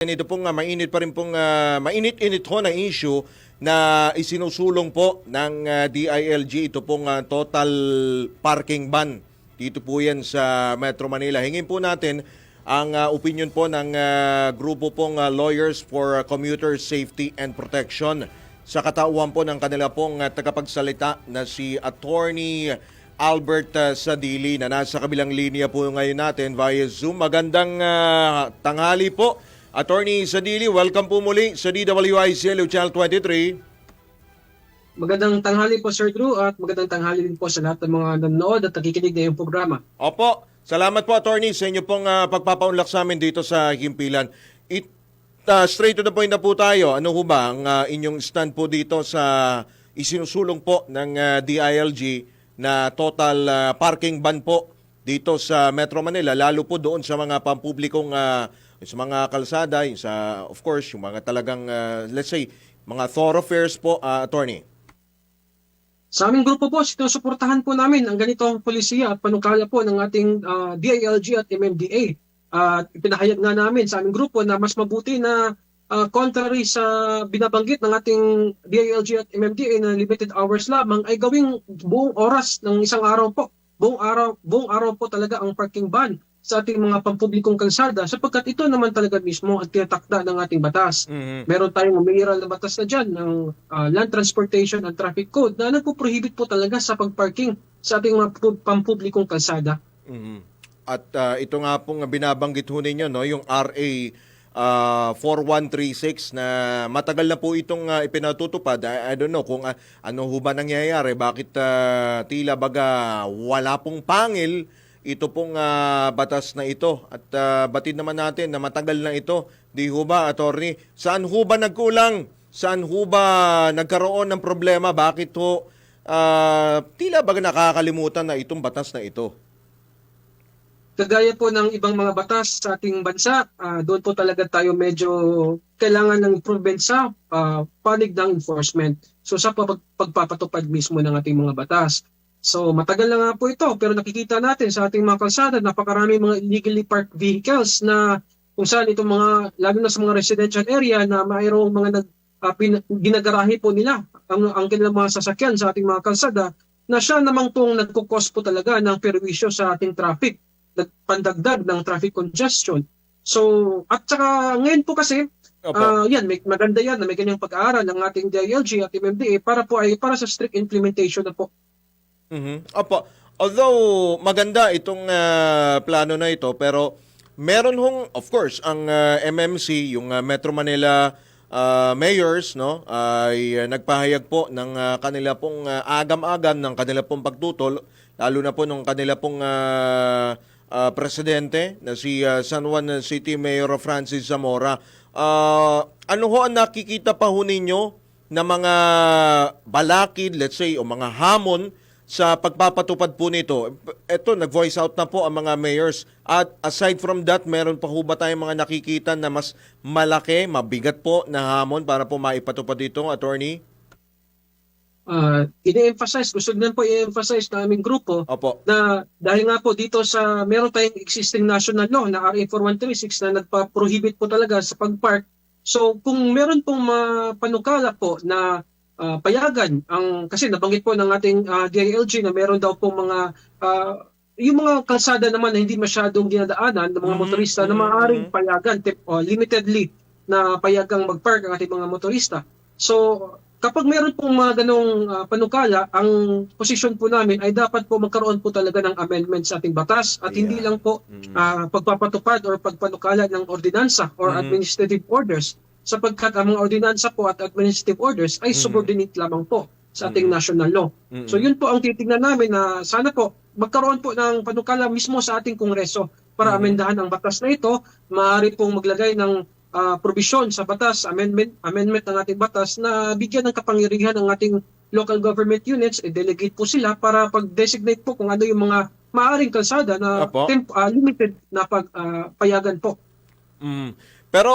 Ito pong uh, mainit pa rin pong uh, mainit-init ho na issue na isinusulong po ng uh, DILG ito pong uh, total parking ban dito po yan sa Metro Manila. Hingin po natin ang uh, opinion po ng uh, grupo pong uh, Lawyers for Commuter Safety and Protection sa katauhan po ng kanila pong uh, tagapagsalita na si Attorney Albert uh, Sadili na nasa kabilang linya po ngayon natin via Zoom. Magandang uh, tanghali po. Attorney Sadili, welcome po muli sa DWICLU Channel 23. Magandang tanghali po Sir Drew at magandang tanghali din po sa lahat ng mga nanonood at nakikinig ngayong programa. Opo, salamat po attorney sa inyo pong uh, pagpapaunlak sa amin dito sa Himpilan. It, uh, straight to the point na po tayo. Ano ho ba ang uh, inyong stand po dito sa isinusulong po ng uh, DILG na total uh, parking ban po dito sa Metro Manila lalo po doon sa mga pampublikong uh, sa mga kalsada, sa of course yung mga talagang uh, let's say mga thoroughfares po uh, attorney. Sa aming grupo po, sinusuportahan po namin ang ganitong polisiya at panukala po ng ating ah, DILG at MMDA. At ipinahayag nga namin sa aming grupo na mas mabuti na ah, contrary sa binabanggit ng ating DILG at MMDA na limited hours lamang ay gawing buong oras ng isang araw po. Buong araw, buong araw po talaga ang parking ban sa ating mga pampublikong kalsada sapagkat ito naman talaga mismo ang tinatakda ng ating batas. Mhm. Meron tayong umiiral na batas na dyan ng ah, Land Transportation and Traffic Code na nagpo-prohibit po talaga sa pagparking sa ating mga pu- pampublikong kalsada. Mhm. At ah, ito nga pong binabanggit ho ninyo, no, yung RA ah, 4136 na matagal na po itong ah, ipinatutupad. I, I don't know kung ah, ano ho ba nangyayari, bakit ah, tila baga wala pong pangil ito pong ah, batas na ito. At ah, batid naman natin na matagal na ito. Di ho ba, attorney? Saan ho ba nagkulang? Saan ho ba nagkaroon ng problema? Bakit ho ah, tila baga nakakalimutan na itong batas na ito? Kagaya po ng ibang mga batas sa ating bansa, ah, doon po talaga tayo medyo kailangan ng improvement sa ah, panig ng enforcement. So sa pag- pagpapatupad mismo ng ating mga batas. So matagal na nga po ito pero nakikita natin sa ating mga kalsada napakarami mga illegally parked vehicles na kung saan itong mga lalo na sa mga residential area na mayroong mga nag ah, pin- ginagarahe po nila ang ang kanilang mga sasakyan sa ating mga kalsada na siya namang tong nagkukos po talaga ng perwisyo sa ating traffic nagpandagdag ng traffic congestion. So, at saka ngayon po kasi, Opo. ah, yan, may, maganda yan na may ganyang pag-aaral ng ating DILG at MMDA para po ay para sa strict implementation na po. Mhm. Opo. Although maganda itong ah, plano na ito pero meron hong of course ang ah, MMC yung ah, Metro Manila ah, mayors no ay ah, nagpahayag po ng ah, kanila pong ah, agam-agam ng kanila pong pagtutol lalo na po nung kanila pong ah, ah, presidente na si ah, San Juan City Mayor Francis Zamora. Ah, ano ho ang nakikita pa ho ninyo na mga balakid, let's say, o mga hamon sa pagpapatupad po nito. Ito, nag-voice out na po ang mga mayors. At aside from that, meron pa ho ba tayong mga nakikita na mas malaki, mabigat po na hamon para po maipatupad dito, attorney? Uh, ini-emphasize, gusto din po i-emphasize na aming grupo Opo. na dahil nga po dito sa meron tayong existing national law na RA 4136 na nagpa-prohibit po talaga sa pag-park. So kung meron pong mapanukala po na ah, payagan ang kasi nabanggit po ng ating ah, DILG na meron daw pong mga ah, yung mga kalsada naman na hindi masyadong dinadaanan ng mga Mhm, motorista na mhm, maaaring payagan tip- o limitedly na payagang mag-park ang ating mga motorista. So kapag meron pong mga ganong ah, panukala, ang posisyon po namin ay dapat po magkaroon po talaga ng amendment sa ating batas at hindi Yeah. lang po Mhm. ah, pagpapatupad or pagpanukala ng ordinansa or Mhm. administrative orders sapagkat ang mga ordinansa po at administrative orders ay Mhm. subordinate lamang po sa ating Mhm. national law. Mhm. So yun po ang titingnan namin na sana po magkaroon po ng panukala mismo sa ating kongreso para Mhm. amendahan ang batas na ito. Maaari pong maglagay ng ah, probisyon sa batas, amendment, amendment ng ating batas na bigyan ng kapangyarihan ng ating local government units, i-delegate po sila para pag-designate po kung ano yung mga maaaring kalsada na Apo. temp, ah, limited na pag, ah, payagan po. Mm. Pero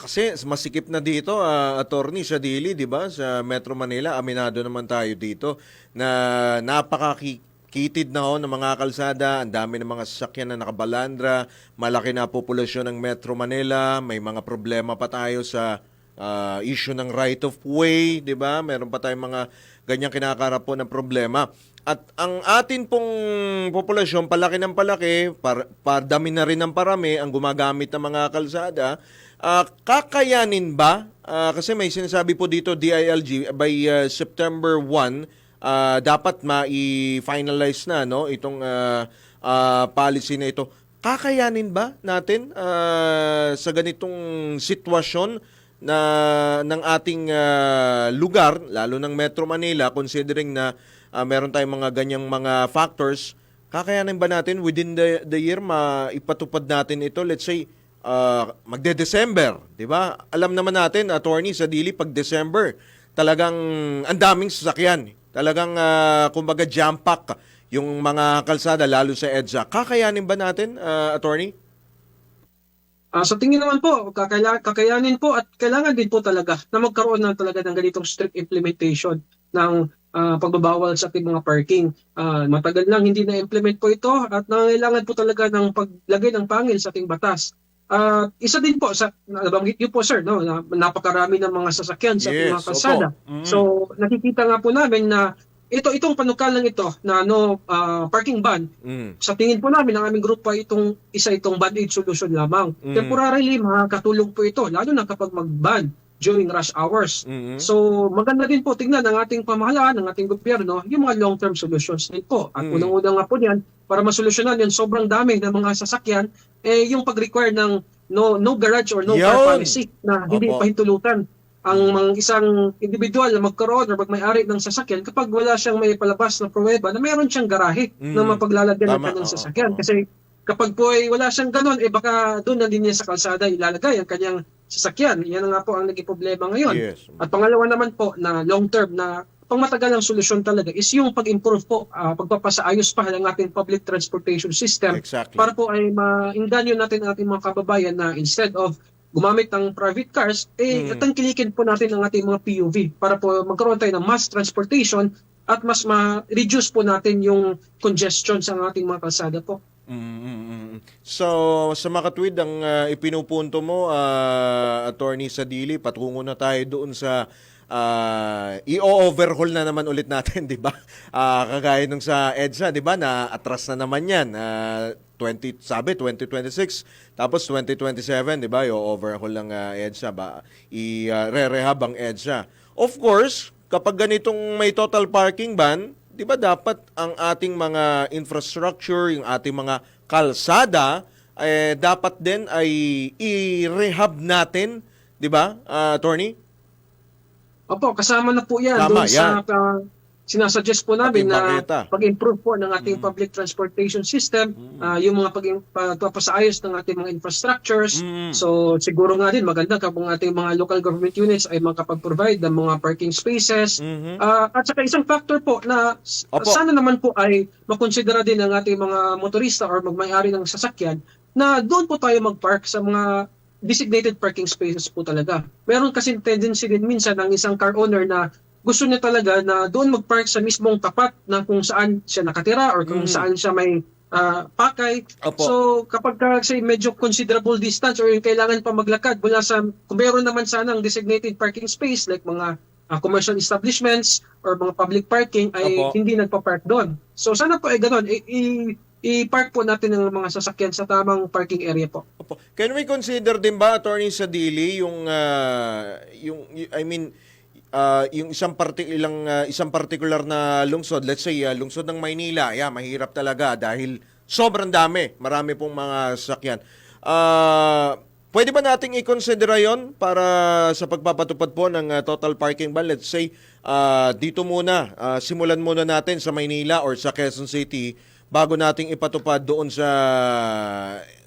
kasi masikip na dito, ah, attorney sa Dili, 'di ba? Sa Metro Manila, aminado naman tayo dito na napakaki kitid na ho ng mga kalsada, ang dami ng mga sasakyan na nakabalandra, malaki na populasyon ng Metro Manila, may mga problema pa tayo sa ah, issue ng right of way, 'di ba? Meron pa tayong mga ganyang kinakarap po ng problema. At ang atin pong populasyon, palaki ng palaki, par, padami na rin ng parami ang gumagamit ng mga kalsada. Ah, kakayanin ba? Ah, kasi may sinasabi po dito DILG by ah, September 1 ah, dapat ma-finalize na no itong ah, ah, policy na ito. Kakayanin ba natin ah, sa ganitong sitwasyon na ng ating ah, lugar lalo ng Metro Manila considering na ah, meron tayong mga ganyang mga factors kakayanin ba natin within the the year maipatupad natin ito let's say uh, magde-December, 'di ba? Alam naman natin, attorney sa Dili pag December, talagang ang daming sasakyan. Talagang ah, kumbaga jam pack yung mga kalsada lalo sa EDSA. Kakayanin ba natin, ah, attorney? Ah, sa tingin naman po, kakaya, kakayanin po at kailangan din po talaga na magkaroon na talaga ng ganitong strict implementation ng ah, pagbabawal sa ating mga parking. Ah, matagal nang hindi na-implement po ito at nangailangan po talaga ng paglagay ng pangil sa ating batas. Ah, isa din po sa nabanggit niyo po sir no na napakarami ng mga sasakyan sa Yes, mga kalsada. Mm. So nakikita nga po namin na ito itong panukalang ito na no ah, parking ban Mm. sa tingin po namin ng aming grupo ay itong isa itong band-aid solution lamang. Mm. Temporarily makakatulong po ito lalo na kapag mag-ban during rush hours. Mm. So maganda din po tingnan ng ating pamahalaan, ng ating gobyerno, yung mga long-term solutions din po. At Mm. unang-unang nga po niyan, para masolusyonan yan, sobrang dami ng mga sasakyan, eh yung pag-require ng no no garage or no car Yun. policy na hindi Opo. pahintulutan ang mga isang individual na magkaroon or magmay-ari ng sasakyan kapag wala siyang may palabas na pruweba na mayroon siyang garahe Mm. na mapaglalagyan ng kanyang sasakyan. oo. Kasi kapag po ay wala siyang ganon, eh baka doon na din niya sa kalsada ilalagay ang kanyang sasakyan. Yan nga po ang naging problema ngayon. Yes. At pangalawa naman po na long term na pangmatagal ang solusyon talaga is yung pag-improve po, ah, pagpapasaayos pa ng ating public transportation system Exactly. para po ay mainganyo natin ang ating mga kababayan na instead of gumamit ng private cars, eh Mm. tangkilikin po natin ang ating mga PUV para po magkaroon tayo ng mass transportation at mas ma-reduce po natin yung congestion sa ating mga kalsada po. Mm, mm, mm. So, sa makatwid, ang ah, ipinupunto mo, ah, Attorney Sadili, patungo na tayo doon sa ah, i-overhaul na naman ulit natin, di ba? Ah, kagaya nung sa EDSA, di ba, na atras na naman yan. Ah, 20, sabi, 2026. Tapos 2027, di ba, i-overhaul ng ah, EDSA, ba? I-re-rehab ang EDSA. Of course, kapag ganitong may total parking ban, di ba dapat ang ating mga infrastructure, yung ating mga kalsada, eh, dapat din ay i-rehab natin, di ba, ah, attorney? Opo, kasama na po yan Tama, doon sa uh, sinasuggest po namin na pag-improve po ng ating public transportation system, ah, yung mga pag- pagpapasaayos ng ating mga infrastructures. Mm. So siguro nga din maganda kapag ating mga local government units ay makapag-provide ng mga parking spaces. Mhm. Ah, at saka isang factor po na Opo. sana naman po ay makonsidera din ng ating mga motorista or magmay-ari ng sasakyan na doon po tayo mag-park sa mga designated parking spaces po talaga. Meron kasi tendency din minsan ng isang car owner na gusto niya talaga na doon mag-park sa mismong tapat na kung saan siya nakatira or kung Mm. saan siya may ah, pakay. Opo. So kapag ka, say, medyo considerable distance or yung kailangan pa maglakad mula sa kung meron naman sana ang designated parking space like mga ah, commercial establishments or mga public parking ay Opo. hindi nagpa-park doon. So sana po ay ganun. I- i- i-park po natin ang mga sasakyan sa tamang parking area po. Opo. Can we consider din ba attorney Sadili yung ah, yung I mean ah, yung isang parti ilang ah, isang particular na lungsod, let's say ah, lungsod ng Maynila, yeah, mahirap talaga dahil sobrang dami, marami pong mga sasakyan. Ah, pwede ba nating i-consider 'yon para sa pagpapatupad po ng ah, total parking ban? Let's say ah, dito muna, ah, simulan muna natin sa Maynila or sa Quezon City bago nating ipatupad doon sa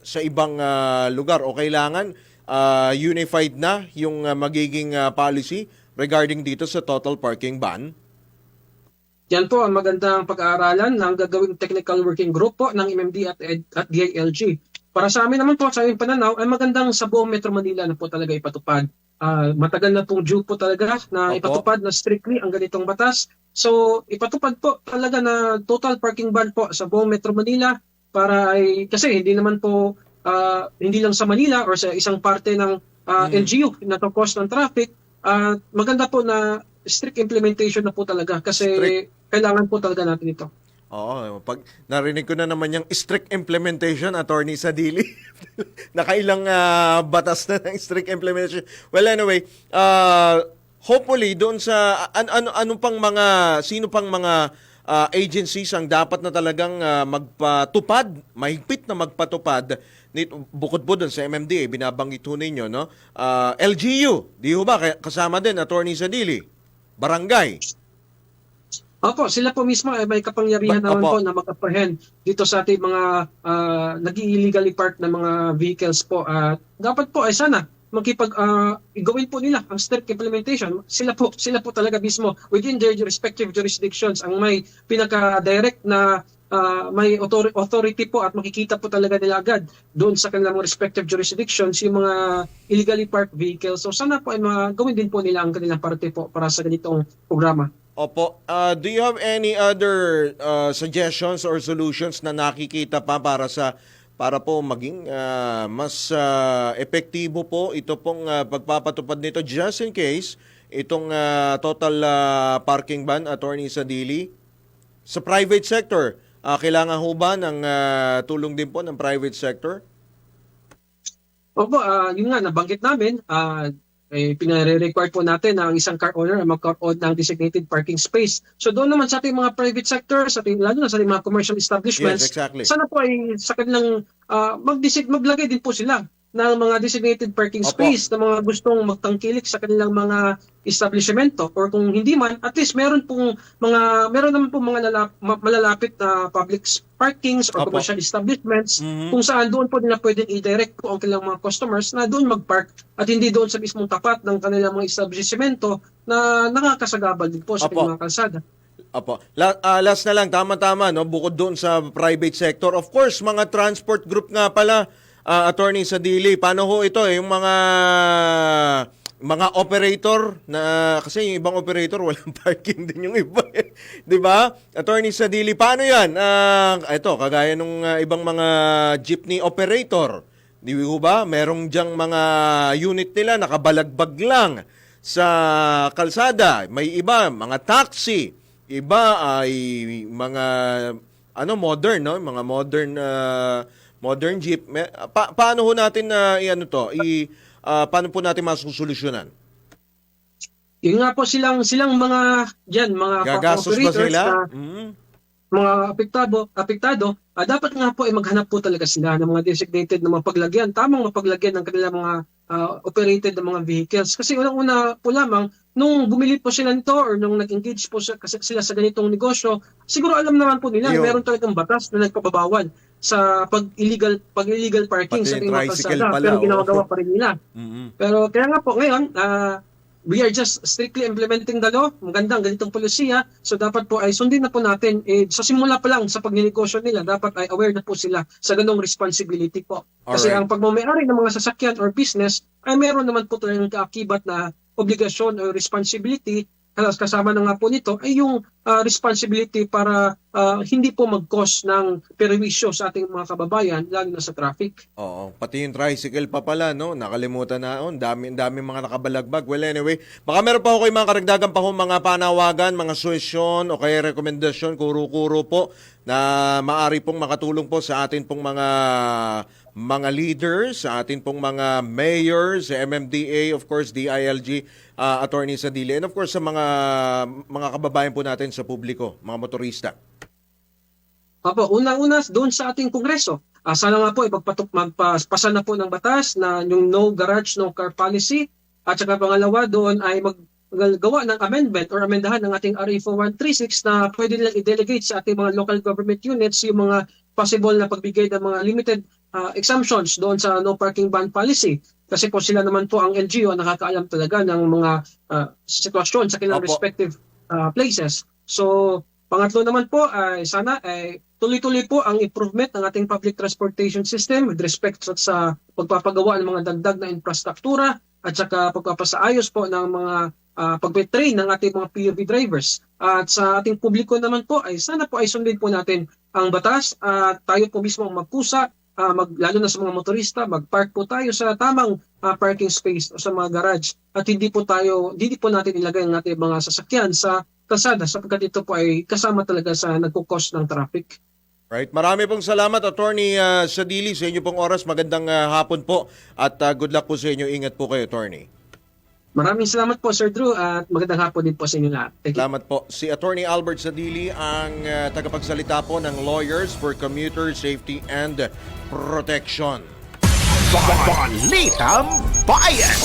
sa ibang ah, lugar o kailangan ah, unified na yung ah, magiging ah, policy regarding dito sa total parking ban? Yan po ang magandang pag-aaralan ng gagawing technical working group po ng MMD at, at DILG. Para sa amin naman po, sa aming pananaw, ay magandang sa buong Metro Manila na po talaga ipatupad ah, matagal na pong due po talaga na Opo. ipatupad na strictly ang ganitong batas. So ipatupad po talaga na total parking ban po sa buong Metro Manila para ay kasi hindi naman po ah, hindi lang sa Manila or sa isang parte ng ah, Mm. LGU na to cause ng traffic, ah, maganda po na strict implementation na po talaga kasi Strict. kailangan po talaga natin ito. Oo, pag narinig ko na naman yung strict implementation, Attorney Sadili. Nakailang ah, batas na ng strict implementation. Well, anyway, uh, hopefully doon sa an, ano ano pang mga sino pang mga ah, agencies ang dapat na talagang ah, magpatupad, mahigpit na magpatupad bukod po doon sa MMDA, binabanggit ho ninyo, no? Ah, LGU, di ho ba? Kasama din, Attorney Sadili. Barangay. Opo, sila po mismo ay may kapangyarihan Ba- naman opo. po na mag-apprehend dito sa ating mga uh, nag-illegally parked na mga vehicles po. At dapat po ay sana magkipag ah, gawin po nila ang strict implementation. Sila po sila po talaga mismo within their respective jurisdictions ang may pinaka-direct na ah, may author- authority po at makikita po talaga nila agad doon sa kanilang respective jurisdictions yung mga illegally parked vehicles. So sana po ay mga, gawin din po nila ang kanilang parte po para sa ganitong programa. Opo. Uh, do you have any other uh, suggestions or solutions na nakikita pa para sa para po maging uh, mas uh, epektibo po ito pong uh, pagpapatupad nito just in case itong uh, total uh, parking ban attorney Sadili sa private sector uh, kailangan ho ba ng uh, tulong din po ng private sector? Opo, ah yun nga, nabanggit namin, ah eh, pinare-require po natin na ang isang car owner ay magkaroon ng designated parking space. So doon naman sa ating mga private sector, sa ating, lalo na sa ating mga commercial establishments, Yes, exactly. sana po ay sa kanilang ah, mag-desig- maglagay din po sila ng mga designated parking Opo. space na mga gustong magtangkilik sa kanilang mga establishmento or kung hindi man at least meron pong mga meron naman po mga lalap, ma- malalapit na public parkings or Opo. commercial establishments Mhm. kung saan doon po nila pwedeng i-direct po ang kanilang mga customers na doon mag-park at hindi doon sa mismong tapat ng kanilang mga establishmento na nakakasagabal din po sa Opo. kanilang mga kalsada. Apo. La, ah, last na lang, tama-tama, no? bukod doon sa private sector. Of course, mga transport group nga pala, ah, attorney sa Dili. Paano ho ito? Eh? Yung mga mga operator na kasi yung ibang operator walang parking din yung iba eh. 'di ba attorney sa Dili paano yan Ah, ito kagaya nung ah, ibang mga jeepney operator di ba merong diyang mga unit nila nakabalagbag lang sa kalsada may iba mga taxi iba ay mga ano modern no mga modern uh, modern jeep pa- paano ho natin na i-ano to i ah, paano po natin masusolusyonan Yun nga po silang silang mga diyan mga gagastos ba sila na mm. mga apektado, apektado, ah, dapat nga po ay maghanap po talaga sila ng mga designated na mga paglagyan, tamang mapaglagyan ng kanilang mga ah, operated na mga vehicles. Kasi unang-una po lamang, nung bumili po sila nito or nung nag-engage po kasi sila sa ganitong negosyo, siguro alam naman po nila, Yun. meron talagang batas na nagpapabawal sa pag-illegal pag-illegal parking Pati sa mga kalsada, pala, pero ginagawa pa rin nila. Mm-mm. Pero kaya nga po ngayon, ah, we are just strictly implementing the law. Maganda ang ganitong polisiya. So dapat po ay sundin na po natin. Eh, sa simula pa lang sa pagnegosyo nila, dapat ay aware na po sila sa ganong responsibility po. Kasi Alright. ang pagmamayari ng mga sasakyan or business ay meron naman po talagang kaakibat na obligasyon o responsibility kasama na nga po nito ay yung ah, responsibility para ah, hindi po mag-cause ng perwisyo sa ating mga kababayan, lalo na sa traffic. Oo, pati yung tricycle pa pala, no? Nakalimutan na, oh, dami, dami mga nakabalagbag. Well, anyway, baka meron pa ako kayo mga karagdagan pa ho, mga panawagan, mga suwesyon o kaya rekomendasyon, kuro-kuro po, na maari pong makatulong po sa atin pong mga mga leaders, sa atin pong mga mayors, MMDA, of course, DILG, uh, attorney sa Dili, and of course sa mga mga kababayan po natin sa publiko, mga motorista. Apo, unang-una doon sa ating kongreso. Ah, sana nga po ipagpatok magpasa na po ng batas na yung no garage no car policy at saka pangalawa doon ay mag gawa ng amendment or amendahan ng ating RA 4136 na pwede nilang i-delegate sa ating mga local government units yung mga possible na pagbigay ng mga limited ah, exemptions doon sa no parking ban policy. Kasi po sila naman po ang LGU ang nakakaalam talaga ng mga ah, sitwasyon sa kanilang Opo. respective ah, places. So, Pangatlo naman po ay sana ay tuloy-tuloy po ang improvement ng ating public transportation system with respect sa, pagpapagawa ng mga dagdag na infrastruktura at saka pagpapasaayos po ng mga uh, pag-train ng ating mga POV drivers. At sa ating publiko naman po ay sana po ay sundin po natin ang batas at tayo po mismo ang magpusa ah, mag, lalo na sa mga motorista, mag-park po tayo sa tamang ah, parking space o sa mga garage at hindi po tayo, hindi po natin ilagay ang ating mga sasakyan sa kalsada sapagkat ito po ay kasama talaga sa nagkukos ng traffic. Right. Marami pong salamat, Attorney uh, Sadili, sa inyo pong oras. Magandang uh, hapon po at uh, good luck po sa inyo. Ingat po kayo, Attorney. Maraming salamat po Sir Drew at magandang hapon din po sa inyo lahat. Thank you. Salamat po. Si Attorney Albert Sadili ang uh, tagapagsalita po ng Lawyers for Commuter Safety and Protection. Balitang Bayan!